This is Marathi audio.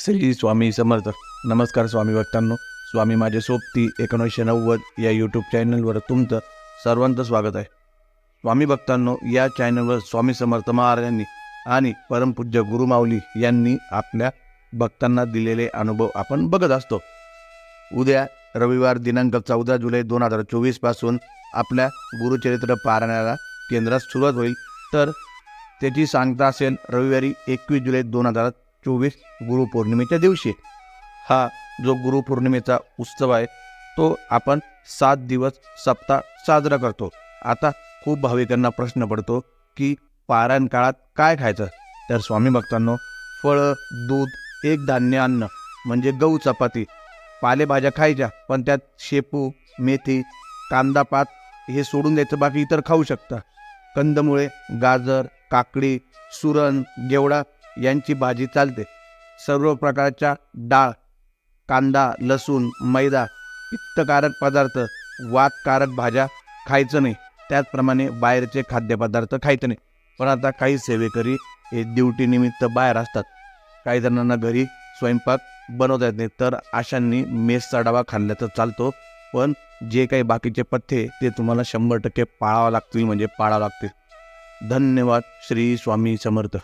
श्री स्वामी समर्थ. नमस्कार स्वामी भक्तांनो. स्वामी माझे सोबती एकोणीसशे नव्वद या यूट्यूब चॅनलवर तुमचं सर्वांचं स्वागत आहे. स्वामी भक्तांनो या चॅनलवर स्वामी समर्थ महाराजांनी आणि परमपूज्य गुरुमाऊली यांनी आपल्या भक्तांना दिलेले अनुभव आपण बघत असतो. उद्या रविवार दिनांक चौदा जुलै दोन हजार चोवीसपासून आपल्या गुरुचरित्र पारायणाला केंद्रात सुरुवात होईल. तर त्याची सांगता असेल रविवारी एकवीस जुलै दोन हजार चोवीस गुरुपौर्णिमेच्या दिवशी. हा जो गुरुपौर्णिमेचा उत्सव आहे तो आपण सात दिवस सप्ताह साजरा करतो. आता खूप भाविकांना प्रश्न पडतो की पारायण काळात काय खायचं? तर स्वामी भक्तांनो फळं दूध एक धान्य अन्न म्हणजे गहू चपाती पालेभाज्या खायच्या पण त्यात शेपू मेथी कांदा पात हे सोडून द्यायचं बाकी इतर खाऊ शकता. कंदमुळे गाजर काकडी सुरण गेवडा यांची भाजी चालते. सर्व प्रकारच्या डाळ कांदा लसूण मैदा पित्तकारक पदार्थ वातकारक भाज्या खायचं नाही. त्याचप्रमाणे बाहेरचे खाद्यपदार्थ खायचं नाही. पण आता काही सेवेकरी हे ड्युटीनिमित्त बाहेर असतात. काही जणांना घरी स्वयंपाक बनवता येत नाही. तर अशांनी मेसचा डबा खाल्ला तर चालतो. पण जे काही बाकीचे पथ्ये ते तुम्हाला शंभर टक्के पाळावं लागतील म्हणजे पाळावं लागतील. धन्यवाद श्री स्वामी समर्थ.